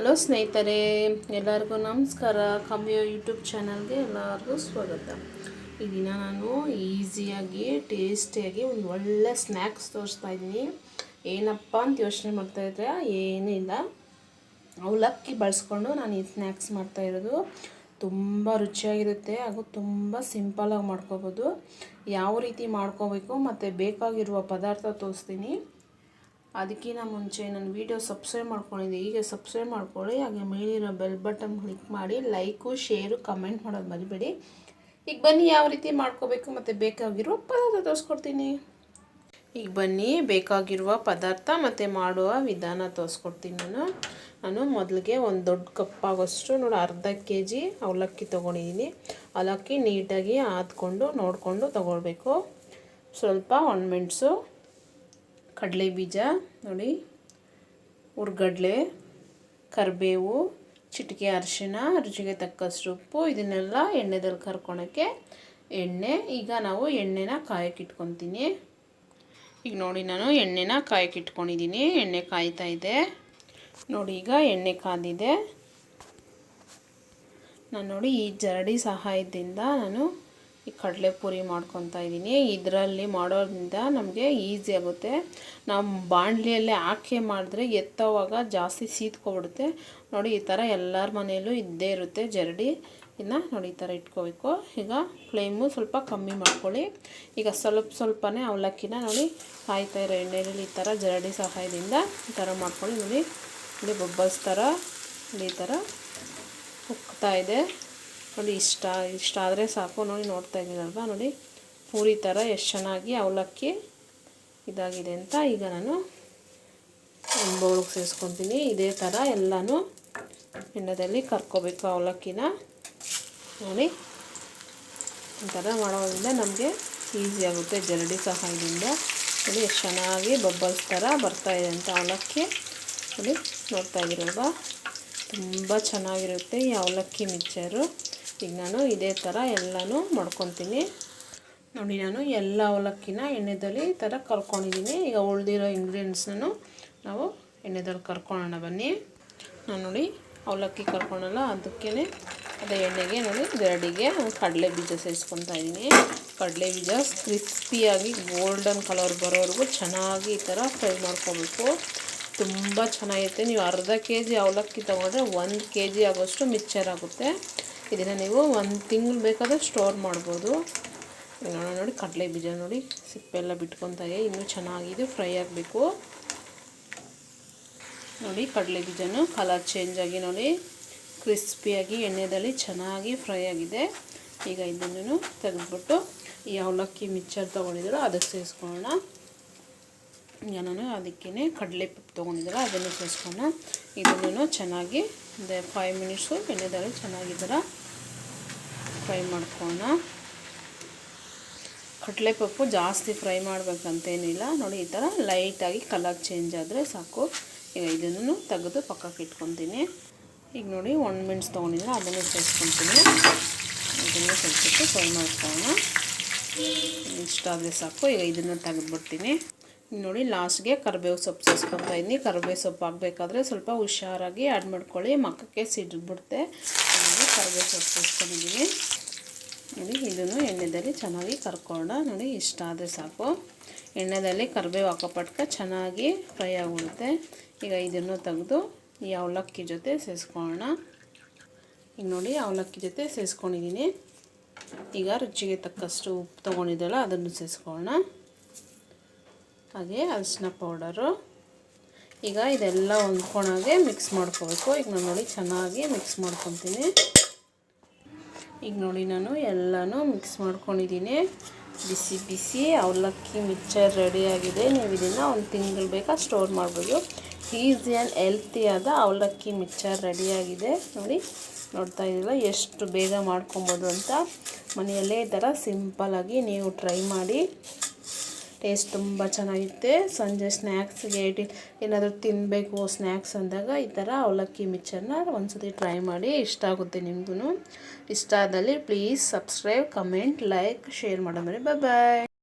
Hello ಸ್ನೇಹಿತರೆ, ಎಲ್ಲರಿಗೂ ನಮಸ್ಕಾರ. ಕಮ್ಮಿಯೋ ಯೂಟ್ಯೂಬ್ ಚಾನಲ್ಗೆ ಎಲ್ಲರಿಗೂ ಸ್ವಾಗತ. ಈ ದಿನ ನಾನು ಈಸಿಯಾಗಿ, ಟೇಸ್ಟಿಯಾಗಿ ಒಂದು ಒಳ್ಳೆ ಸ್ನ್ಯಾಕ್ಸ್ ತೋರಿಸ್ತಾ ಇದ್ದೀನಿ. ಏನಪ್ಪ ಅಂತ ಯೋಚನೆ ಮಾಡ್ತಾಯಿದ್ರೆ ಏನೂ ಇಲ್ಲ. ಅವಲಕ್ಕಿ ಬಳಸ್ಕೊಂಡು ನಾನು ಈ ಸ್ನ್ಯಾಕ್ಸ್ ಮಾಡ್ತಾ ಇರೋದು. ತುಂಬ ರುಚಿಯಾಗಿರುತ್ತೆ ಹಾಗೂ ತುಂಬ ಸಿಂಪಲಾಗಿ ಮಾಡ್ಕೋಬೋದು. ಯಾವ ರೀತಿ ಮಾಡ್ಕೋಬೇಕು, ಮತ್ತು ಬೇಕಾಗಿರುವ ಪದಾರ್ಥ ತೋರಿಸ್ತೀನಿ. ಅದಕ್ಕಿಂತ ಮುಂಚೆ ನನ್ನ ವೀಡಿಯೋ ಸಬ್ಸ್ಕ್ರೈಬ್ ಮಾಡ್ಕೊಂಡಿದ್ದೆ. ಈಗ ಸಬ್ಸ್ಕ್ರೈಬ್ ಮಾಡ್ಕೊಳ್ಳಿ. ಹಾಗೆ ಮೇಲಿರೋ ಬೆಲ್ ಬಟನ್ ಕ್ಲಿಕ್ ಮಾಡಿ ಲೈಕು ಶೇರು ಕಮೆಂಟ್ ಮಾಡೋದು ಮರಿಬೇಡಿ. ಈಗ ಬನ್ನಿ ಯಾವ ರೀತಿ ಮಾಡ್ಕೋಬೇಕು ಮತ್ತು ಬೇಕಾಗಿರುವ ಪದಾರ್ಥ ತೋರಿಸ್ಕೊಡ್ತೀನಿ. ಈಗ ಬನ್ನಿ, ಬೇಕಾಗಿರುವ ಪದಾರ್ಥ ಮತ್ತು ಮಾಡುವ ವಿಧಾನ ತೋರಿಸ್ಕೊಡ್ತೀನಿ ನಾನು. ನಾನು ಮೊದಲಿಗೆ ಒಂದು ದೊಡ್ಡ ಕಪ್ ಆಗೋಷ್ಟು ನೋಡಿ, ಅರ್ಧ ಕೆ ಜಿ ಅವಲಕ್ಕಿ ತೊಗೊಂಡಿದ್ದೀನಿ. ಅವಲಕ್ಕಿ ನೀಟಾಗಿ ಆದ್ಕೊಂಡು, ನೋಡಿಕೊಂಡು ತೊಗೊಳ್ಬೇಕು. ಸ್ವಲ್ಪ ಒಣಮೆಣಸು ಕಡಲೆ ಬೀಜ, ನೋಡಿ. ಹುರ್ಗಡ್ಲೆ ಕರಿಬೇವು, ಚಿಟಿಕೆ ಅರಿಶಿಣ, ರುಚಿಗೆ ತಕ್ಕಷ್ಟು ಉಪ್ಪು, ಇದನ್ನೆಲ್ಲ ಎಣ್ಣೆದಲ್ಲಿ ಕರ್ಕೊಳಕ್ಕೆ ಎಣ್ಣೆ. ಈಗ ನಾವು ಎಣ್ಣೆನ ಕಾಯಕ್ಕಿಟ್ಕೊತೀನಿ. ಈಗ ನೋಡಿ, ನಾನು ಎಣ್ಣೆನ ಕಾಯಕ್ಕಿಟ್ಕೊಂಡಿದ್ದೀನಿ ಎಣ್ಣೆ ಕಾಯ್ತಾ ಇದೆ. ನೋಡಿ, ಈಗ ಎಣ್ಣೆ ಕಾದಿದೆ. ನಾನು ನೋಡಿ ಈ ಜರಡಿ ಸಹಾಯದಿಂದ ನಾನು ಈ ಕಡಲೆಪುರಿ ಮಾಡ್ಕೊತಾ ಇದ್ದೀನಿ. ಇದರಲ್ಲಿ ಮಾಡೋದ್ರಿಂದ ನಮಗೆ ಈಸಿ ಆಗುತ್ತೆ. ನಾವು ಬಾಣಲಿಯಲ್ಲೇ ಹಾಕಿ ಮಾಡಿದ್ರೆ ಎತ್ತೋವಾಗ ಜಾಸ್ತಿ ಸೀತ್ಕೊಬಿಡುತ್ತೆ. ನೋಡಿ, ಈ ಥರ ಎಲ್ಲರ ಮನೆಯಲ್ಲೂ ಇದ್ದೇ ಇರುತ್ತೆ ಜರಡಿ. ಇನ್ನು ನೋಡಿ, ಈ ಥರ ಇಟ್ಕೋಬೇಕು. ಈಗ ಫ್ಲೇಮು ಸ್ವಲ್ಪ ಕಮ್ಮಿ ಮಾಡ್ಕೊಳ್ಳಿ. ಈಗ ಸ್ವಲ್ಪ ಸ್ವಲ್ಪನೇ ಅವಲಕ್ಕಿನ ನೋಡಿ, ಕಾಯ್ತಾ ಇರೋ ಎಣ್ಣೆಯಲ್ಲಿ ಈ ಥರ ಜರಡಿ ಸಹಾಯದಿಂದ ಈ ಥರ ಮಾಡ್ಕೊಳ್ಳಿ. ನೋಡಿ, ಇಲ್ಲಿ ಬೊಬ್ಬಸ್ ಥರ ಈ ಥರ ಉಕ್ತಾಯಿದೆ ನೋಡಿ, ಇಷ್ಟ ಇಷ್ಟ ಆದರೆ ಸಾಕು. ನೋಡಿ, ನೋಡ್ತಾ ಇದ್ದೀನಲ್ವ? ನೋಡಿ, ಪೂರಿ ಥರ ಎಷ್ಟು ಚೆನ್ನಾಗಿ ಅವಲಕ್ಕಿ ಇದಾಗಿದೆ ಅಂತ ಈಗ ನಾನು ಬೌಲ್ಗೆ ಸೇರಿಸ್ಕೊತೀನಿ. ಇದೇ ಥರ ಎಲ್ಲನೂ ಎಣ್ಣೆದಲ್ಲಿ ಕರ್ಕೋಬೇಕು ಅವಲಕ್ಕಿನ. ನೋಡಿ, ಈ ಥರ ಮಾಡೋದ್ರಿಂದ ನಮಗೆ ಈಸಿ ಆಗುತ್ತೆ. ಜರಡಿ ಸಹಾಯದಿಂದ. ನೋಡಿ, ಎಷ್ಟು ಚೆನ್ನಾಗಿ ಬಬ್ಬಲ್ಸ್ ಥರ ಬರ್ತಾಯಿದೆ ಅಂತ ಅವಲಕ್ಕಿ. ನೋಡಿ, ನೋಡ್ತಾ ಇದ್ದೀರಲ್ವ? ತುಂಬ ಚೆನ್ನಾಗಿರುತ್ತೆ ಈ ಅವಲಕ್ಕಿ ಮಿಕ್ಚರು ಈಗ ನಾನು, ಇದೇ ಥರ ಎಲ್ಲನೂ ಮಾಡ್ಕೊತೀನಿ. ನೋಡಿ ನಾನು ಎಲ್ಲ ಅವಲಕ್ಕಿನ ಎಣ್ಣೆದಲ್ಲಿ ಈ ಥರ ಕರ್ಕೊಂಡಿದ್ದೀನಿ. ಈಗ ಉಳಿದಿರೋ ಇಂಗ್ರೀಡಿಯೆಂಟ್ಸ್ನೂ ನಾವು ಎಣ್ಣೆದಲ್ಲಿ ಕರ್ಕೊಳ್ಳೋಣ ಬನ್ನಿ. ನಾನು ನೋಡಿ ಅವಲಕ್ಕಿ ಕರ್ಕೊಳಲ್ಲ ಅದಕ್ಕೇ ಅದೇ ಎಣ್ಣೆಗೆ ನೋಡಿ ಗರಡಿಗೆ ಕಡಲೆ ಬೀಜ ಸೇರಿಸ್ಕೊತಾ ಇದ್ದೀನಿ ಕಡಲೆ ಬೀಜ ಕ್ರಿಸ್ಪಿಯಾಗಿ ಗೋಲ್ಡನ್ ಕಲರ್ ಬರೋವರೆಗೂ ಚೆನ್ನಾಗಿ ಈ ಥರ ಫ್ರೈ ಮಾಡ್ಕೋಬೇಕು. ತುಂಬ ಚೆನ್ನಾಗಿರುತ್ತೆ ನೀವು ಅರ್ಧ ಕೆ ಜಿ ಅವಲಕ್ಕಿ ತೊಗೊಂಡ್ರೆ ಒಂದು ಕೆ ಜಿ ಆಗೋಷ್ಟು ಮಿಕ್ಚರ್ ಆಗುತ್ತೆ. ಇದನ್ನು ನೀವು? ಒಂದು ತಿಂಗಳು ಬೇಕಾದರೆ ಸ್ಟೋರ್ ಮಾಡ್ಬೋದು. ನೋಡೋಣ ನೋಡಿ ಕಡಲೆ ಬೀಜ ನೋಡಿ. ಸಿಪ್ಪೆಲ್ಲ ಬಿಟ್ಕೊತಾಗೆ ಇನ್ನೂ ಚೆನ್ನಾಗಿದೆ, ಫ್ರೈ ಆಗಬೇಕು. ನೋಡಿ ಕಡಲೆ ಬೀಜನೂ ಕಲರ್ ಚೇಂಜ್ ಆಗಿ ನೋಡಿ ಕ್ರಿಸ್ಪಿಯಾಗಿ ಎಣ್ಣೆದಲ್ಲಿ ಚೆನ್ನಾಗಿ ಫ್ರೈ ಆಗಿದೆ. ಈಗ ಇದನ್ನು ತೆಗೆದ್ಬಿಟ್ಟು ಈ ಅವಲಕ್ಕಿ ಮಿಚ್ಚರ್ ತೊಗೊಂಡಿದ್ರು ಅದಕ್ಕೆ ಸೇರಿಸ್ಕೊಳ್ಳೋಣ. ಈಗ ನಾನು ಅದಕ್ಕೇ ಕಡಲೆ ಪಪ್ಪು ತೊಗೊಂಡಿದ್ದಲ್ಲ ಅದನ್ನು ಸೇರಿಸ್ಕೊಳ್ಳೋಣ. ಇದನ್ನು ಚೆನ್ನಾಗಿ, ಒಂದು ಫೈವ್ ಮಿನಿಟ್ಸು ಎಣ್ಣೆದಲ್ಲಿ ಚೆನ್ನಾಗಿದ್ದರ? ಫ್ರೈ ಮಾಡ್ಕೊಳ್ಳೋಣ ಕಡಲೆಪಪ್ಪು ಜಾಸ್ತಿ ಫ್ರೈ ಮಾಡಬೇಕಂತೇನಿಲ್ಲ. ನೋಡಿ, ಈ ಥರ ಲೈಟಾಗಿ ಕಲರ್ ಚೇಂಜ್ ಆದರೆ ಸಾಕು. ಈಗ ಇದನ್ನು ತೆಗೆದು ಪಕ್ಕಕ್ಕೆ ಇಟ್ಕೊತೀನಿ. ಈಗ ನೋಡಿ, ಒನ್ ಮಿನಿಟ್ಸ್ ತೊಗೊಂಡಿಲ್ಲ, ಅದನ್ನು ಸೇರಿಸ್ಕೊತೀನಿ. ಇದನ್ನು ಸ್ವಲ್ಪ ಫ್ರೈ ಮಾಡ್ಕೊಳ್ಳೋಣ ಇಷ್ಟ ಆದರೆ ಸಾಕು. ಈಗ ಇದನ್ನು ತೆಗೆದುಬಿಡ್ತೀನಿ. ನೋಡಿ, ಲಾಸ್ಟ್ಗೆ ಕರಿಬೇವು ಸೊಪ್ಪು ಸೇರಿಸ್ಕೊತಾ ಇದ್ದೀನಿ ಕರಿಬೇವು ಸೊಪ್ಪು ಹಾಕಬೇಕಾದ್ರೆ ಸ್ವಲ್ಪ ಹುಷಾರಾಗಿ ಆ್ಯಡ್ ಮಾಡ್ಕೊಳ್ಳಿ. ಮಕ್ಕಕ್ಕೆ ಸಿಡ್ಬಿಡುತ್ತೆ. ಕರಿಬೇವು ಸೊಪ್ಪು ಸೇರಿಸ್ಕೊಂಡಿದ್ದೀನಿ ನೋಡಿ, ಇದನ್ನು ಎಣ್ಣೆದಲ್ಲಿ ಚೆನ್ನಾಗಿ ಕರ್ಕೊಳ್ಳೋಣ. ನೋಡಿ, ಇಷ್ಟ ಆದರೆ ಸಾಕು. ಎಣ್ಣೆದಲ್ಲಿ ಕರಿಬೇವು ಹಾಕೋಪಟ್ಕ ಚೆನ್ನಾಗಿ ಫ್ರೈ ಆಗಿಬಿಡುತ್ತೆ ಈಗ ಇದನ್ನು ತೆಗೆದು ಈ ಅವಲಕ್ಕಿ ಜೊತೆ ಸೇರಿಸ್ಕೊಳ್ಳೋಣ ಈಗ ನೋಡಿ, ಅವಲಕ್ಕಿ ಜೊತೆ ಸೇರಿಸ್ಕೊಂಡಿದ್ದೀನಿ ಈಗ ರುಚಿಗೆ ತಕ್ಕಷ್ಟು ಉಪ್ಪು ತೊಗೊಂಡಿದ್ದಲ್ಲ, ಅದನ್ನು ಸೇರಿಸ್ಕೊಳ್ಳೋಣ ಹಾಗೆ ಅರಿಶಿನ ಪೌಡರು. ಈಗ ಇದೆಲ್ಲ ಹೊಂದ್ಕೊಳಾಗೆ ಮಿಕ್ಸ್ ಮಾಡ್ಕೋಬೇಕು. ಈಗ ನಾನು ನೋಡಿ ಚೆನ್ನಾಗಿ ಮಿಕ್ಸ್ ಮಾಡ್ಕೊತೀನಿ. ಈಗ ನೋಡಿ ನಾನು ಎಲ್ಲನೂ ಮಿಕ್ಸ್ ಮಾಡ್ಕೊಂಡಿದ್ದೀನಿ. ಬಿಸಿ ಬಿಸಿ ಅವಲಕ್ಕಿ ಮಿಕ್ಚರ್ ರೆಡಿಯಾಗಿದೆ ನೀವು ಇದನ್ನು ಒಂದು ತಿಂಗಳು ಬೇಕಾ ಸ್ಟೋರ್ ಮಾಡ್ಬೋದು. ಈಸಿ ಆ್ಯಂಡ್ ಹೆಲ್ತಿಯಾದ ಅವಲಕ್ಕಿ ಮಿಕ್ಚರ್ ರೆಡಿಯಾಗಿದೆ ನೋಡಿ, ನೋಡ್ತಾ ಇದ್ದೀರಾ ಎಷ್ಟು ಬೇಗ ಮಾಡ್ಕೊಬೋದು ಅಂತ. ಮನೆಯಲ್ಲೇ ಈ ಥರ ಸಿಂಪಲಾಗಿ ನೀವು ಟ್ರೈ ಮಾಡಿ. ಟೇಸ್ಟ್ ತುಂಬ ಚೆನ್ನಾಗಿರುತ್ತೆ. ಸಂಜೆ ಸ್ನ್ಯಾಕ್ಸ್ಗೆ ಏನಾದರೂ ತಿನ್ನಬೇಕು ಸ್ನ್ಯಾಕ್ಸ್ ಅಂದಾಗ ಈ ಥರ ಅವಲಕ್ಕಿ ಮಿಕ್ಸರ್ನ ಒಂದು ಸತಿ ಟ್ರೈ ಮಾಡಿ ಇಷ್ಟ ಆಗುತ್ತೆ ನಿಮಗೂ ಇಷ್ಟ ಆದಲ್ಲಿ please subscribe comment like share ಮಾಡೋ ಬಾಯ್ ಬಾಯ್